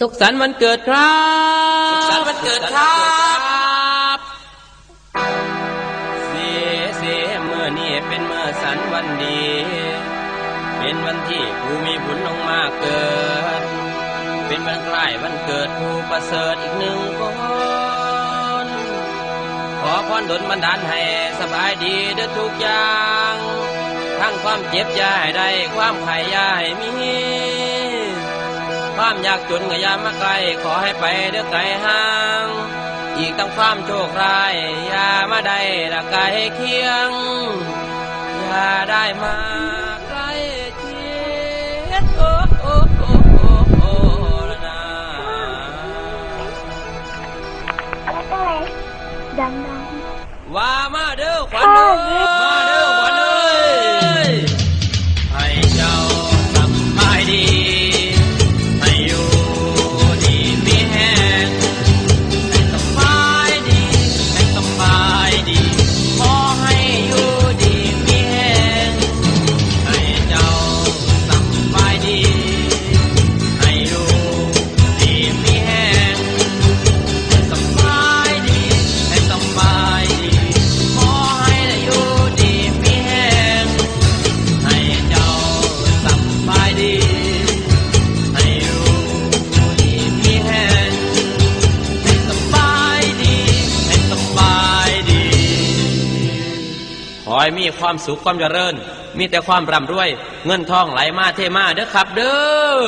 สุขสันต์วันเกิดครับ สุขสันต์วันเกิดครับเสียเสียเมื่อนี้เป็นเมื่อสันวันดี เป็นวันที่ผู้มีบุญลงมาเกิด เป็นวันคล้ายวันเกิดผู้ประเสริฐอีกหนึ่งคนขอพรดลบันดาลให้สบายดีเด้อทุกอย่าง ทั้งความเจ็บอยาให้ได้ความไข่อยาให้มี ความยากจนก็ยามาไกลขอให้ไปเด้อไกลห่าง อีกตั้งความโชคร้ายยามาได้ละไกลเคียงอย่าได้มาใกล้เคียงโอ้โอ้โอ้โอ้โอ้ละนะอะไรดังว่ามาเด้อขวัญเอ้ยมาเด้อ ขอให้มีความสุขความเจริญ มีแต่ความร่ำรวย เงินทองไหลมาเทมาเด้อครับ เด้อ